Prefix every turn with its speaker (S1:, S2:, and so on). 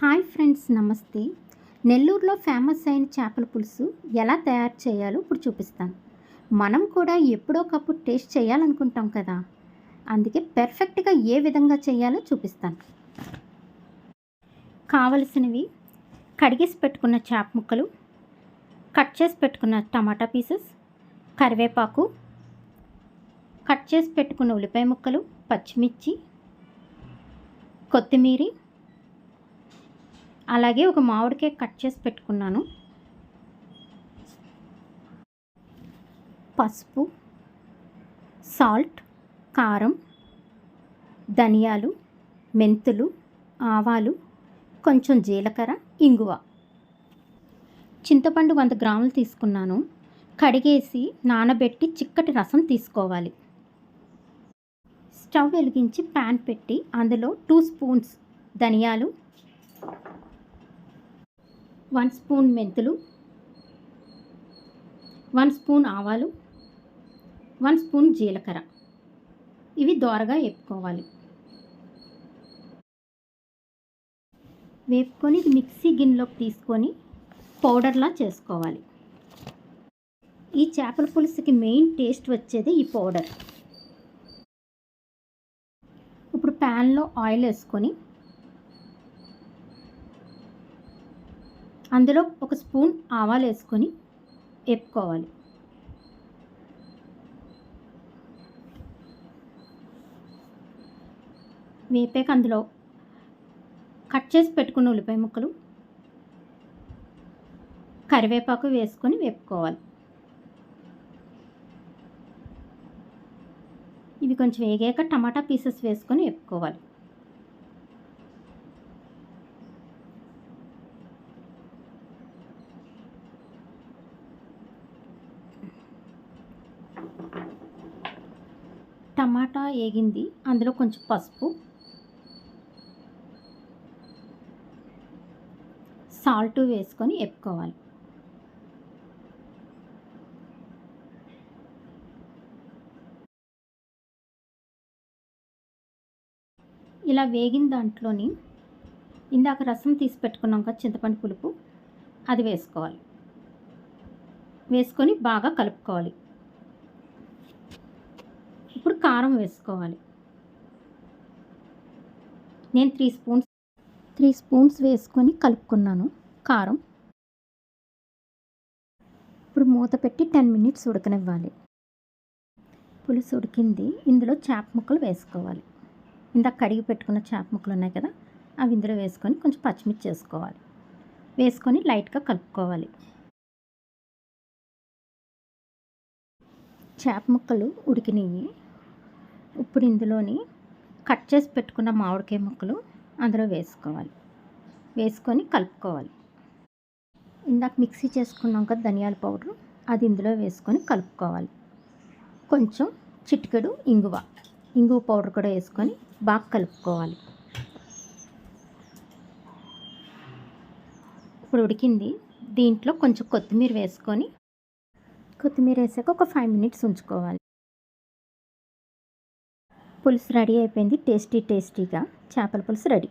S1: Hi friends నమస్తే. నెల్లూరులో famous అయిన చేపల పులుసు ఎలా తయారు చేయాలో ఇప్పుడు చూపిస్తాను. మనం కూడా ఎప్పుడోకప్పుడు టేస్ట్ చేయాలనుకుంటాం కదా. అందుకే పెర్ఫెక్ట్గా ఏ విధంగా చేయాలో చూపిస్తాను. కావలసినవి కడిగేసి పెట్టుకున్న చేప ముక్కలు కట్ చేసి పెట్టుకున్న టమాటా పీసెస్ కరివేపాకు కట్ చేసి పెట్టుకున్న ఉల్లిపాయ ముక్కలు పచ్చిమిర్చి కొత్తిమీర అలాగే ఒక మామిడికాయ కట్ చేసి పెట్టుకున్నాను. పసుపు సాల్ట్ కారం ధనియాలు మెంతులు ఆవాలు కొంచెం జీలకర్ర ఇంగువ. చింతపండు వంద గ్రాములు తీసుకున్నాను. కడిగేసి నానబెట్టి చిక్కటి రసం తీసుకోవాలి. స్టవ్ వెలిగించి ప్యాన్ పెట్టి అందులో టూ స్పూన్స్ ధనియాలు వన్ స్పూన్ మెంతులు వన్ స్పూన్ ఆవాలు వన్ స్పూన్ జీలకర్ర. ఇవి దోరగా వేపుకోవాలి. వేపుకొని ఇది మిక్సీ గిన్నెలోకి తీసుకొని పౌడర్లా చేసుకోవాలి. ఈ చేపల పులుసుకి మెయిన్ టేస్ట్ వచ్చేది ఈ పౌడర్. ఇప్పుడు ప్యాన్లో ఆయిల్ వేసుకొని అందులో ఒక స్పూన్ ఆవాలు వేసుకొని వేపుకోవాలి. వేపాక అందులో కట్ చేసి పెట్టుకున్న ఉల్లిపాయ ముక్కలు కరివేపాకు వేసుకొని వేపుకోవాలి. ఇవి కొంచెం వేగాక టమాటా పీసెస్ వేసుకొని వేపుకోవాలి. టమాటా వేగింది అందులో కొంచెం పసుపు సాల్ట్ వేసుకొని ఎప్పుకోవాలి. ఇలా వేగిన దాంట్లోని ఇందాక రసం తీసి పెట్టుకున్నాం కదా చింతపండు పులుపు అది వేసుకోవాలి. వేసుకొని బాగా కలుపుకోవాలి. ఇప్పుడు కారం వేసుకోవాలి. నేను త్రీ స్పూన్స్ త్రీ స్పూన్స్ వేసుకొని కలుపుకున్నాను కారం. ఇప్పుడు మూత పెట్టి టెన్ మినిట్స్ ఉడకనివ్వాలి. పులుసు ఉడికింది. ఇందులో చేప ముక్కలు వేసుకోవాలి. ఇందాక కడిగి పెట్టుకున్న చేప ముక్కలు ఉన్నాయి కదా అవి ఇందులో వేసుకొని కొంచెం పచ్చిమిర్చి వేసుకోవాలి. వేసుకొని లైట్గా కలుపుకోవాలి. చేప ముక్కలు ఉడికినాయి ఇప్పుడు ఇందులోని కట్ చేసి పెట్టుకున్న మామిడికాయ ముక్కలు అందులో వేసుకోవాలి. వేసుకొని కలుపుకోవాలి. ఇందాక మిక్సీ చేసుకున్నాం కదా ధనియాల పౌడర్ అది ఇందులో వేసుకొని కలుపుకోవాలి. కొంచెం చిటికెడు ఇంగువ ఇంగువ పౌడర్ కూడా వేసుకొని బాగా కలుపుకోవాలి. ఇప్పుడు ఉడికింది. దీంట్లో కొంచెం కొత్తిమీర వేసుకొని కొత్తిమీర వేసాక ఒక ఫైవ్ మినిట్స్ ఉంచుకోవాలి. పులుసు రెడీ అయిపోయింది. టేస్టీ టేస్టీగా చేపల పులుసు రెడీ.